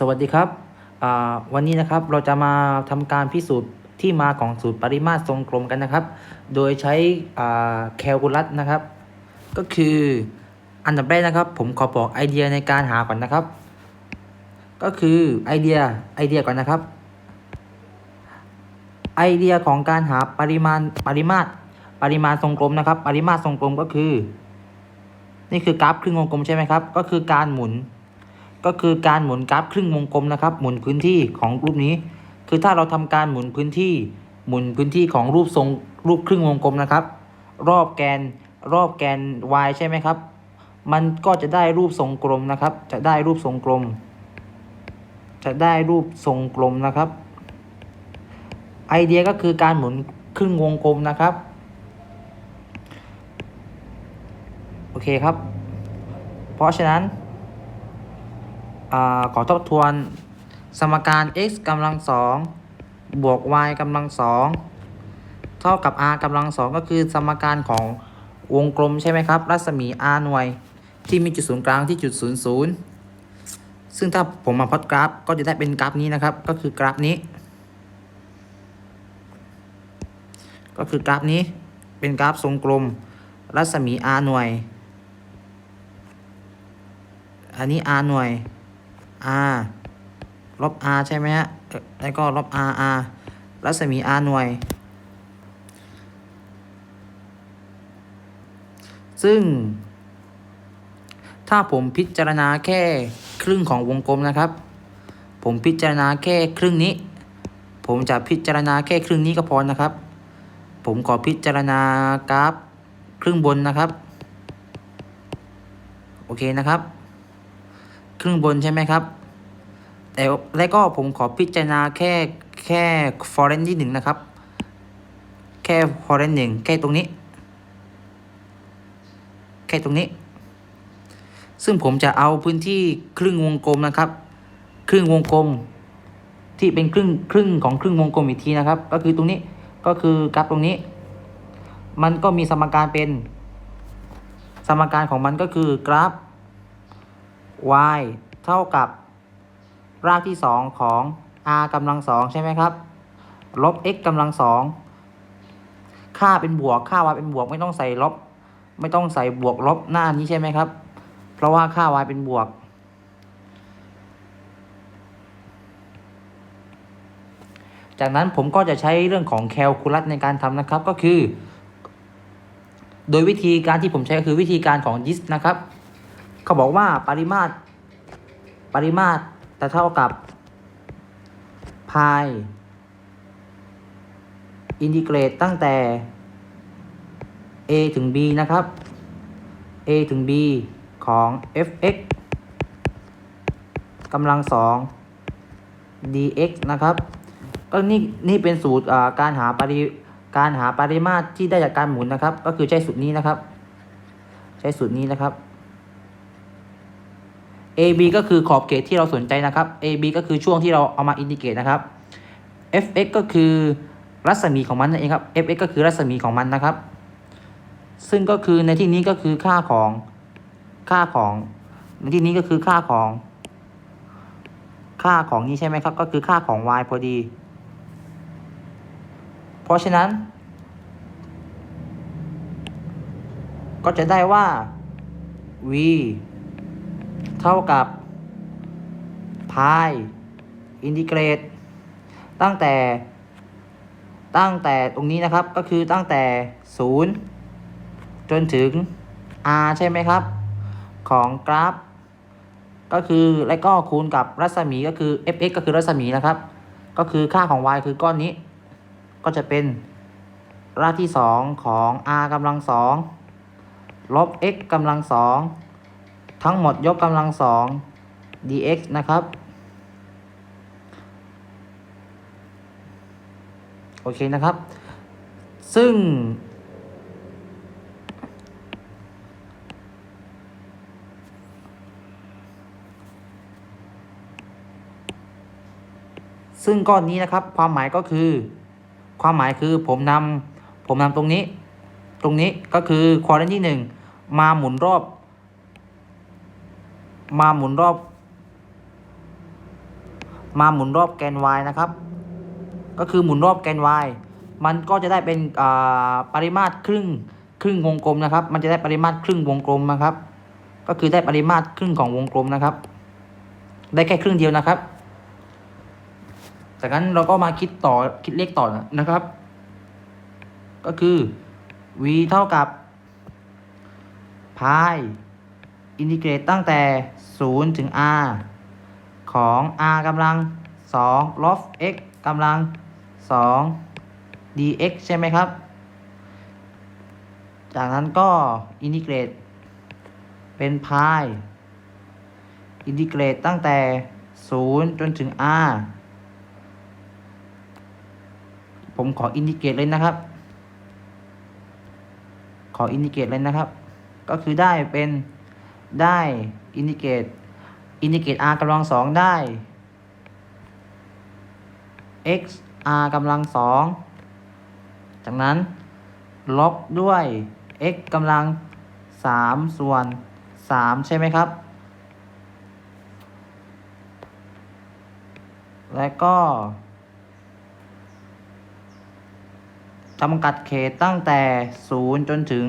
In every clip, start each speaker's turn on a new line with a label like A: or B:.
A: สวัสดีครับวันนี้นะครับเราจะมาทำการพิสูจน์ที่มาของสูตรปริมาตรทรงกลมกันนะครับ โดยใช้แคลคูลัสนะครับ ก็คืออันดับแรกนะครับ ผมขอบอกไอเดียในการหาก่อนนะครับ ก็คือไอเดียไอเดียก่อนนะครับ ไอเดียของการหาปริมาณปริมาตรปริมาณทรงกลมนะครับ ปริมาตรทรงกลมก็คือ นี่คือกราฟครึ่งวงกลมใช่ไหมครับ ก็คือการหมุน ก็คือการหมุนกราฟครึ่งวงกลมนะครับ หมุนพื้นที่ของรูปนี้ คือถ้าเราทำการหมุนพื้นที่ หมุนพื้นที่ของรูปทรงรูปครึ่งวงกลมนะครับ รอบแกนรอบแกน y ใช่ไหมครับ มันก็จะได้รูปทรงกลมนะครับ จะได้รูปทรงกลม จะได้รูปทรงกลมนะครับ ไอเดียก็คือการหมุนครึ่งวงกลมนะครับ โอเคครับ เพราะฉะนั้น ขอทบทวนสมการ x กำลังสองบวก y กำลังสองเท่ากับ r กำลังสองก็คือสมการของวงกลมใช่ไหมครับ รัศมี r หน่วย ที่มีจุดศูนย์กลางที่จุดศูนย์ศูนย์ซึ่งถ้าผมมาพอตกราฟก็จะได้เป็นกราฟนี้นะครับ ก็คือกราฟนี้ ก็คือกราฟนี้เป็นกราฟทรงกลม รัศมี r หน่วย อันนี้ r หน่วย r ลบ r ใช่ไหมฮะ แล้วก็ลบ r r รัศมี r หน่วย ซึ่ง ถ้าผมพิจารณาแค่ครึ่งของวงกลมนะครับ ผมพิจารณาแค่ครึ่งนี้ ผมจะพิจารณาแค่ครึ่งนี้ก็พอนะครับ ผมขอพิจารณากราฟครึ่งบนนะครับ โอเคนะครับ ครึ่งบนใช่ไหมครับ แต่แล้วก็ผมขอพิจารณาแค่แค่ฟอร์เรนที่หนึ่งนะครับ แค่ฟอร์เรนหนึ่งแค่ตรงนี้ แค่ตรงนี้ ซึ่งผมจะเอาพื้นที่ครึ่งวงกลมนะครับ ครึ่งวงกลม ที่เป็นครึ่งครึ่งของครึ่งวงกลมอีกทีนะครับ ก็คือตรงนี้ก็คือกราฟตรงนี้ มันก็มีสมการเป็น สมการของมันก็คือกราฟ y เท่ากับรากที่ 2 ของ r กำลังสองใช่ไหมครับ ลบ x กำลังสองค่าเป็นบวก ค่า y เป็นบวกไม่ต้องใส่ลบ ไม่ต้องใส่บวกลบหน้านี้ใช่ไหมครับ เพราะว่าค่า y เป็นบวก จากนั้นผมก็จะใช้เรื่องของแคลคูลัสในการทำนะครับก็คือ โดยวิธีการที่ผมใช้ก็คือวิธีการของยิสนะครับ เขาบอกว่าปริมาตรปริมาตรจะเท่ากับพายอินทิเกรตตั้งแต่ a ถึง b นะครับ a ถึง b ของ f(x) กำลังสอง dx นะครับก็นี่นี่เป็นสูตรการหาปริการหาปริมาตรที่ได้จากการหมุนนะครับ ก็คือใช้สูตรนี้นะครับ ใช้สูตรนี้นะครับ AB ก็คือขอบเขตที่เราสนใจนะครับ AB ก็คือช่วงที่เราเอามาอินดิเกตนะครับ FX ก็คือรัศมีของมันนั่นเองครับ FX ก็คือรัศมีของมันนะครับ ซึ่งก็คือในที่นี้ก็คือค่าของค่าของในที่นี้ก็คือค่าของ ค่าของนี้ใช่ไหมครับ ก็คือค่าของ y พอดี เพราะฉะนั้น ก็จะได้ว่า v เท่ากับพายอินทิเกรต ตั้งแต่ ตั้งแต่ตรงนี้นะครับก็คือตั้งแต่ 0 จนถึง r ใช่ไหมครับ ของกราฟ ก็คือและก็คูณกับรัศมีก็คือ fx ก็คือรัศมีนะครับ ก็คือค่าของ y คือก้อนนี้ ก็จะเป็นรากที่ 2 ของ r กำลังสองลบ x กำลังสอง ทั้งหมดยกกำลังสอง dx นะครับ โอเคนะครับ ซึ่ง ซึ่งก้อนนี้นะครับ ความหมายก็คือ ความหมายคือผมนำผมนำตรงนี้ ตรงนี้ก็คือควอเรนที่หนึ่งมาหมุนรอบ มาหมุนรอบ มาหมุนรอบแกน y นะครับ ก็คือหมุนรอบแกน y มันก็จะได้เป็นอ่าปริมาตรครึ่งครึ่งวงกลมนะครับ มันจะได้ปริมาตรครึ่งวงกลมนะครับ ก็คือได้ปริมาตรครึ่งของวงกลมนะครับ ได้แค่ครึ่งเดียวนะครับ จากนั้นเราก็มาคิดต่อคิดเลขต่อนะครับ ก็คือ v เท่ากับพาย อินทิเกรตตั้งแต่ 0 ถึง r ของ r กำลัง 2 ลบ x กำลัง 2 dx ใช่ไหมครับ จากนั้นก็อินทิเกรตเป็นพายอินทิเกรตตั้งแต่ 0 จนถึง r ผมขออินทิเกรตเลยนะครับ ขออินทิเกรตเลยนะครับ ก็คือได้เป็น ได้อินทิเกรตอินทิเกรต r กำลังสองได้ x r กำลังสองจากนั้นลบด้วย x กำลังสามส่วนสามใช่ไหมครับ และก็จำกัดเขตตั้งแต่ 0 จนถึง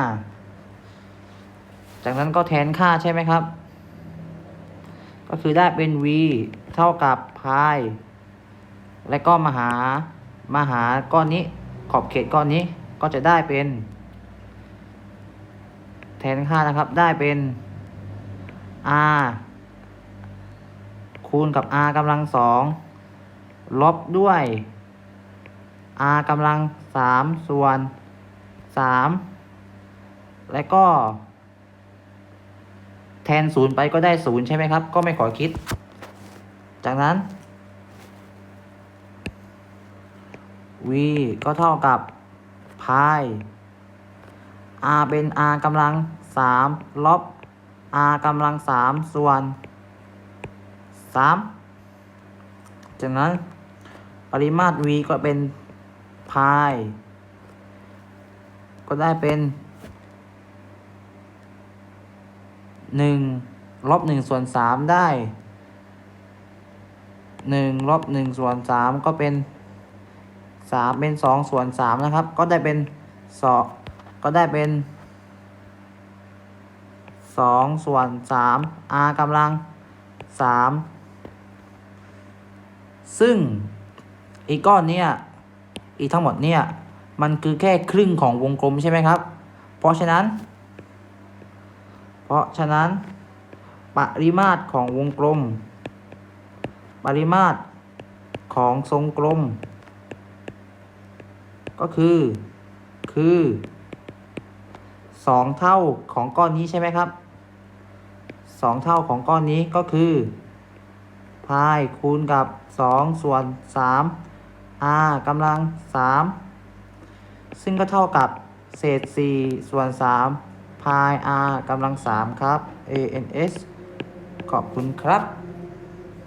A: r จากนั้นก็แทนค่าใช่ไหมครับ ก็คือได้เป็น v เท่ากับพายและก็มาหามาหาก้อนนี้ขอบเขตก้อนนี้ก็จะได้เป็น แทนค่านะครับได้เป็น r คูณกับ r กำลังสองลบด้วย r กำลังสามส่วนสามและก็ แทนศูนย์ไปก็ได้ศูนย์ใช่ไหมครับ ก็ไม่ขอคิด จากนั้น v ก็เท่ากับพาย r เป็น r กำลังสามลบ r กำลังสามส่วนสามจากนั้นปริมาตร v ก็เป็นพายก็ได้เป็น หนึ่งลบหนึ่งส่วนสามได้หนึ่งลบหนึ่งส่วนสามก็เป็นสามเป็นสองส่วนสามนะครับ ก็ได้เป็นสองก็ได้เป็นสองส่วนสาม r กำลังสามซึ่งอีกก้อนเนี้ยอีกทั้งหมดเนี่ย มันคือแค่ครึ่งของวงกลมใช่ไหมครับ เพราะฉะนั้น เพราะฉะนั้น ปริมาตรของวงกลม ปริมาตรของทรงกลม ก็คือ คือสองเท่าของก้อนนี้ใช่ไหมครับสองเท่าของก้อนนี้ก็คือพายคูณกับสองส่วนสาม r กำลัง 3 ซึ่งก็เท่ากับเศษ 4 ส่วน 3 พาย r กำลัง 3 ครับ ans ขอบคุณครับ